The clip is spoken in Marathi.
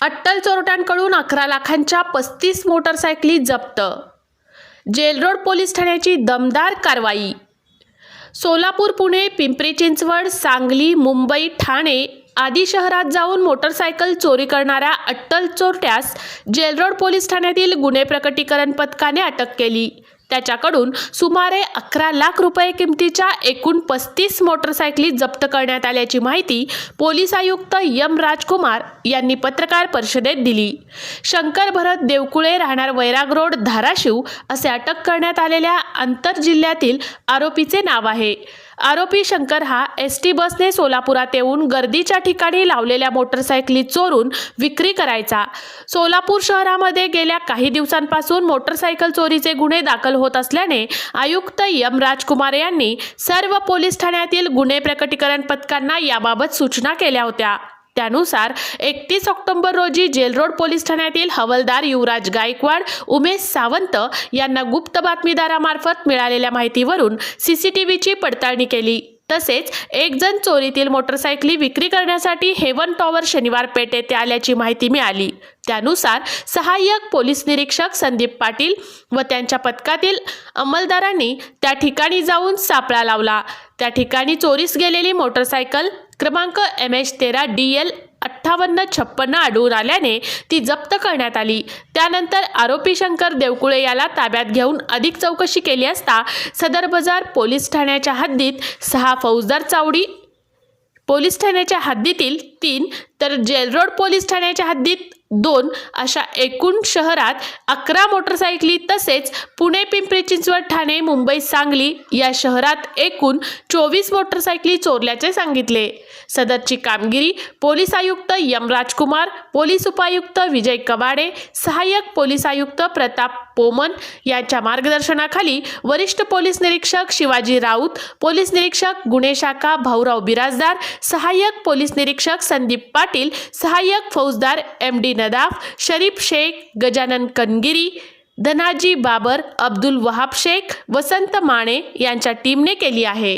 अट्टल चोरट्यांकडून अकरा लाखांच्या पस्तीस मोटरसायकली जप्त. जेलरोड पोलीस ठाण्याची दमदार कारवाई. सोलापूर पुणे पिंपरी चिंचवड सांगली मुंबई ठाणे आदी शहरात जाऊन मोटरसायकल चोरी करणाऱ्या अट्टल चोरट्यास जेलरोड पोलीस ठाण्यातील गुन्हे प्रकटीकरण पथकाने अटक केली. त्याच्याकडून सुमारे अकरा लाख रुपये किमतीच्या एकूण पस्तीस मोटरसायकली जप्त करण्यात आल्याची माहिती पोलीस आयुक्त यम राजकुमार यांनी पत्रकार परिषदेत दिली. शंकर भरत देवकुळे राहणार वैराग रोड धाराशिव असे अटक करण्यात आलेल्या आंतरजिल्ह्यातील आरोपीचे नाव आहे. आरोपी शंकर हा एस टी बसने सोलापुरात येऊन गर्दीच्या ठिकाणी लावलेल्या मोटरसायकली चोरून विक्री करायचा. सोलापूर शहरामध्ये गेल्या काही दिवसांपासून मोटरसायकल चोरीचे गुन्हे दाखल होत असल्याने आयुक्त यम राजकुमार यांनी सर्व पोलीस ठाण्यातील गुन्हे प्रकटीकरण पथकांना याबाबत सूचना केल्या होत्या. त्यानुसार एकतीस ऑक्टोबर रोजी जेलरोड पोलीस ठाण्यातील हवलदार युवराज गायकवाड उमेश सावंत यांना गुप्त बातमीदारामार्फत मिळालेल्या माहितीवरून सीसीटीव्हीची पडताळणी केली. तसेच एक जण चोरीतील मोटरसायकली विक्री करण्यासाठी हेवन टॉवर शनिवार पेठ येथे आल्याची माहिती मिळाली. त्यानुसार सहाय्यक पोलीस निरीक्षक संदीप पाटील व त्यांच्या पथकातील अंमलदारांनी त्या ठिकाणी जाऊन सापळा लावला. त्या ठिकाणी चोरीस गेलेली मोटरसायकल क्रमांक एम एच तेरा डी एल अठ्ठावन्न छप्पन्न आढळून आल्याने ती जप्त करण्यात आली. त्यानंतर आरोपी शंकर देवकुळे याला ताब्यात घेऊन अधिक चौकशी केली असता सदर बाजार पोलीस ठाण्याच्या हद्दीत सहा फौजदार चावडी पोलीस ठाण्याच्या हद्दीतील तीन तर जेलरोड पोलीस ठाण्याच्या हद्दीत दोन अशा एकूण शहरात अकरा मोटरसायकली तसेच पुणे पिंपरी चिंचवड ठाणे मुंबई सांगली या शहरात एकूण चोवीस मोटरसायकली चोरल्याचे सांगितले. सदरची कामगिरी पोलीस आयुक्त यम राजकुमार पोलीस उपायुक्त विजय कबाडे सहाय्यक पोलीस आयुक्त प्रताप पोमन यांच्या मार्गदर्शनाखाली वरिष्ठ पोलीस निरीक्षक शिवाजी राऊत पोलीस निरीक्षक गुन्हे शाखा भाऊराव बिराजदार सहाय्यक पोलीस निरीक्षक संदीप पाटील सहाय्यक फौजदार एम डी नदाफ शरीफ शेख गजानन कनगिरी धनाजी बाबर अब्दुल वहाब शेख वसंत माने यांच्या टीमने केली आहे.